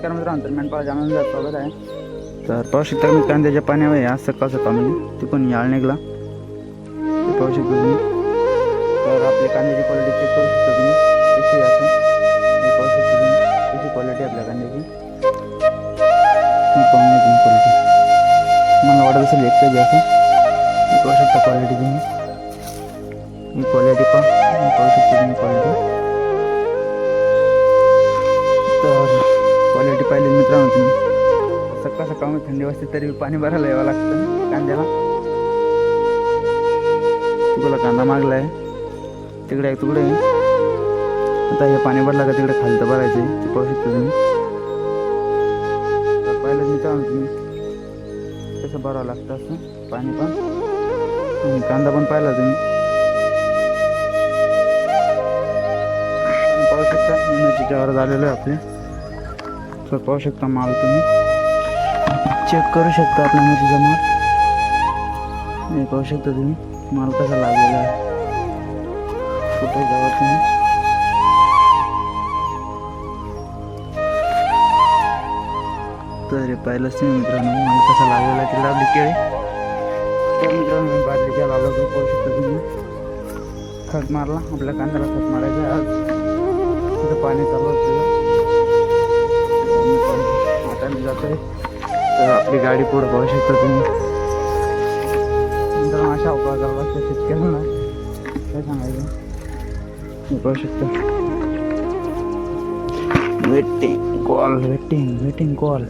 नमस्कार मित्रांनो, तर मेंढपाळ आनंद स्वागत आहे. तर पाहू शकता मी कांद्याच्या पाण्यावर आहे, आज सकाळ सकाळमध्ये तिकडून याळ निघला. पाहू शकता तुम्ही तर आपल्या कांद्याची क्वालिटी चेक करू शकता तुम्ही. कशी असं हे पाहू शकता तुम्ही कशी क्वालिटी आपल्या कांद्याची? पाहून तुम्ही क्वालिटी मला वाटत असेल एक पेज असं. हे पाहू शकता क्वालिटी तुम्ही. ही क्वालिटी पहा. पाहू शकता तुम्ही क्वालिटी तर तुम्ही सकाळ थंडी वाजते तरी पाणी भरायला यावं लागतं कांद्याला. तुला कांदा मागला आहे तिकडे एक तुकडे आहे. आता हे पाणी भरलं का तिकडे खालतं भरायचे ते पाहू शकता तुम्ही. तर मी मित्रांनो तुम्ही कसं भरावं लागतं असं पाणी पण. कांदा पण पाहिला तुम्ही. पाहू शकता वर झालेलं आहे आपले. तर पाहू शकता माल तुम्ही. चेक करू शकता आपल्या मिरचीचा माल हे पाहू शकता तुम्ही. माल कसा लागलेला आहे. कुठे जावा तुम्ही? तर पाहिलंच नाही मित्रांनो. माल कसा लागलेला आहे तिकडे आपली केळी. तर मित्रांनो मी लावला तो पाहू शकता तुम्ही. खत मारला. आपल्या कांद्याला खत मारायचं आज. तिथं पाणी चालू होतं. आता मी जातोय. तर आपली गाडी पुढं पाहू शकता तुम्ही. नंतर अशा उपाय करावा लागतं शेतकऱ्यांना काय सांगायचं? पाहू शकता. Waiting call waiting waiting call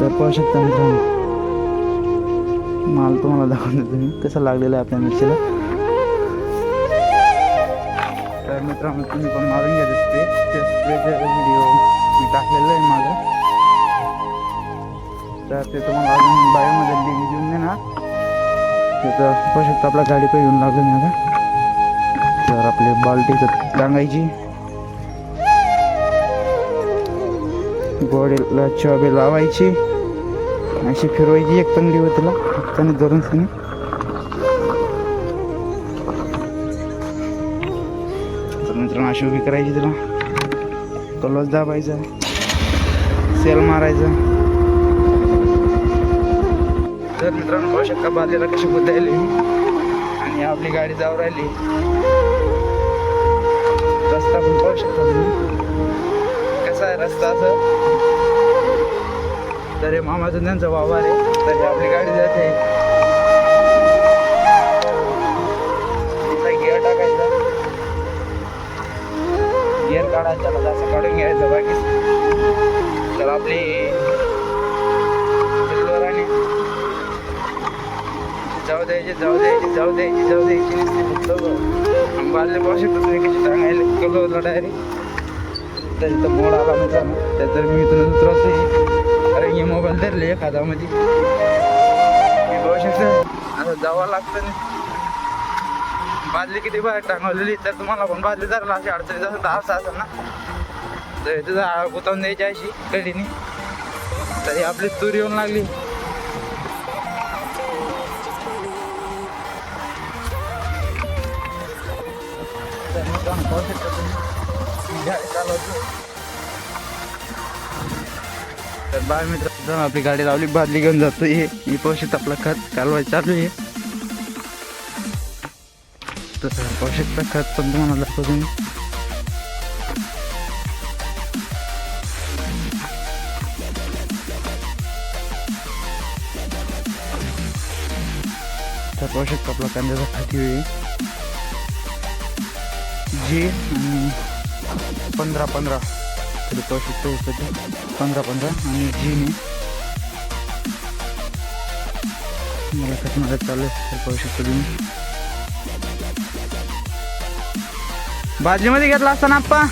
तर पाहू शकता मित्रांनो. माल तुम्हाला दाखवतो तुम्ही. कसं लागलेलं आहे आपल्या मिरचीला? तर मित्रांनो तुम्ही पण मारून घ्या स्प्रे त्या स्प्रेचा व्हिडिओ मी टाकलेला आहे माझा तर मग अजून बायोमध्ये लिंक देऊन देणार. तिथं पाहू शकता आपल्या गाडी पण येऊन लागलं नाही आता. तर आपले बाल्टी टांगायची गोडीला चॉबी लावायची. अशी फिरवायची एक तंगडी होतीला हाताने धरून सनी तर मित्रांनो अशी उभी करायची तिला. कलस दाबायचा. सेल मारायचा. तर मित्रांनो पाहू शकता बाजूला कशी बुद्धायली आणि आपली गाडी जाऊ राहिली. रस्ता पण पाहू शकता तुम्ही. कसा आहे रस्ता असं? तर हे मामाचं त्यांचा वावर आहे तर आपली गाडी जाते. गिअर टाकायचा. गिअर काढायचा त्याला असं काढून घ्यायचं बाकी. तर आपली द्यायची जाऊ द्यायची जाऊ द्यायची जाऊ द्यायची नुसती फक्त बादले तुम्ही कशी टांगायला कलरला डायरेक्ट तर इथं मोड आला मित्रांनो त्यात मी इथून उतरवते अरे हे मोबाईल धरले एक हातामध्ये मी पाहू शकतो असं जावं लागतं नाही बादली किती बाहेर टांगवलेली तर तुम्हाला पण बादली धरला अशी अडचणी जसं दहा असं असेल ना. तर तिथं गुतावून द्यायची अशी कढीने तरी आपली तूर येऊन लागली. तर मित्रांनो पाहू शकता तुम्ही गाडी चालवतो तर बाय मित्र मित्रांनो आपली गाडी लावली बादली घेऊन जातो हे मी पाहू शकता आपला खत कालवाय चालू आहे तर पाहू शकता खत पण तुम्हाला दाखवतो तुम्ही तर पाहू शकता आपला कांद्याचा खाती आहे जी पंधरा पंधरा. तरी पाहू शकतो पंधरा पंधरा. आणि जीने मला खतमध्ये चालू आहे. तर पाहू शकतो तुम्ही बाजलीमध्ये घेतला असताना आप्पा?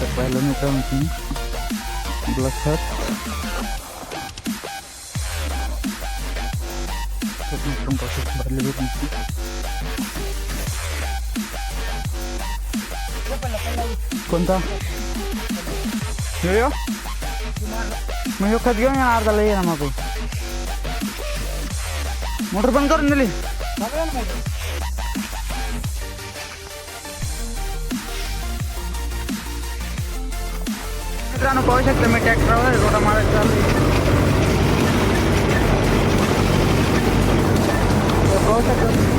तर पाहिलं मित्रांनो तुम्ही आपला Ну, там вообще смотрели там. Conta. Yo yo. Me de leer nada más. Motor pan cor ni le. चालू आहे.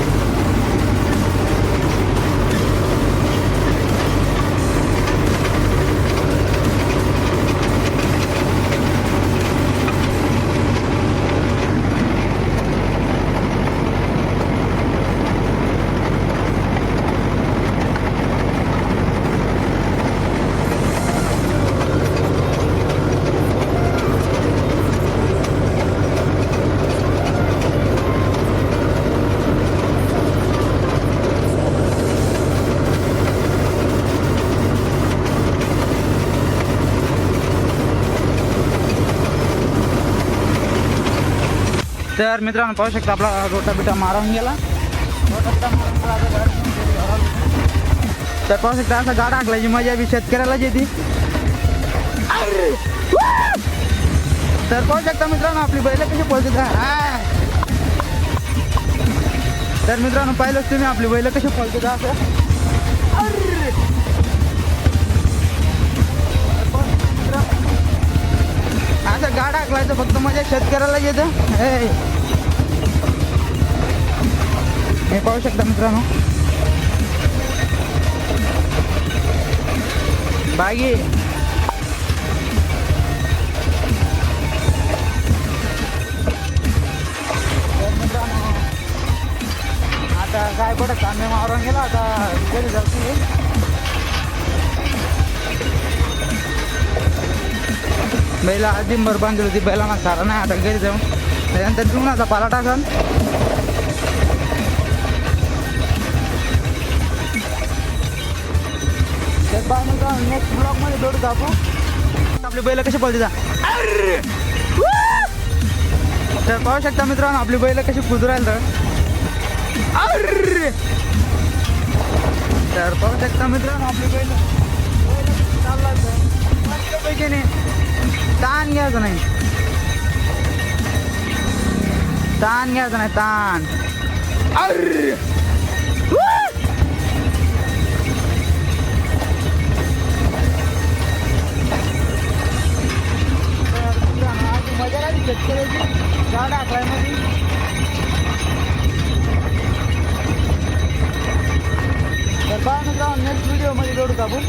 तर मित्रांनो पाहू शकता आपला रोटा बिटा मारून गेला. रोटा बिटा मारून तर पाहू शकता असं गाड हाकलायची मजा बी शेतकऱ्यालाच येते. तर पाहू शकता मित्रांनो आपली बैल कशी पळते तर मित्रांनो पाहिलंच तुम्ही आपली बैल कशी पळते असं अर्रे. असं गाडा हाकलायचं फक्त मजा शेतकऱ्याला येतं. हे पाहू शकता मित्रांनो. बागी. तर आता काय पडत? कांदे मारून गेला आता घरी जाते. बैला आधी बांधली होती बैलांना सारा नाही आता घरी जाऊन त्याच्यानंतर आता पाला टाकन नेक्स्ट ब्लॉकमध्ये जोडू आपली बैल कशी पळते जा अर्रे! वू! तर पाहू शकता मित्रांनो आपली बैल कशी कुदू राहील तर अर्रे! तर पाहू शकता मित्रांनो आपली बैल बैल कशी चालला तर नाही ताण घ्यायचं नाही ताण घ्यायचं नाही ताण अर्रे! शेतकऱ्याची गाड आकलायमध्ये तर पहा मित्रांनो नेक्स्ट व्हिडिओमध्ये जोडू आपण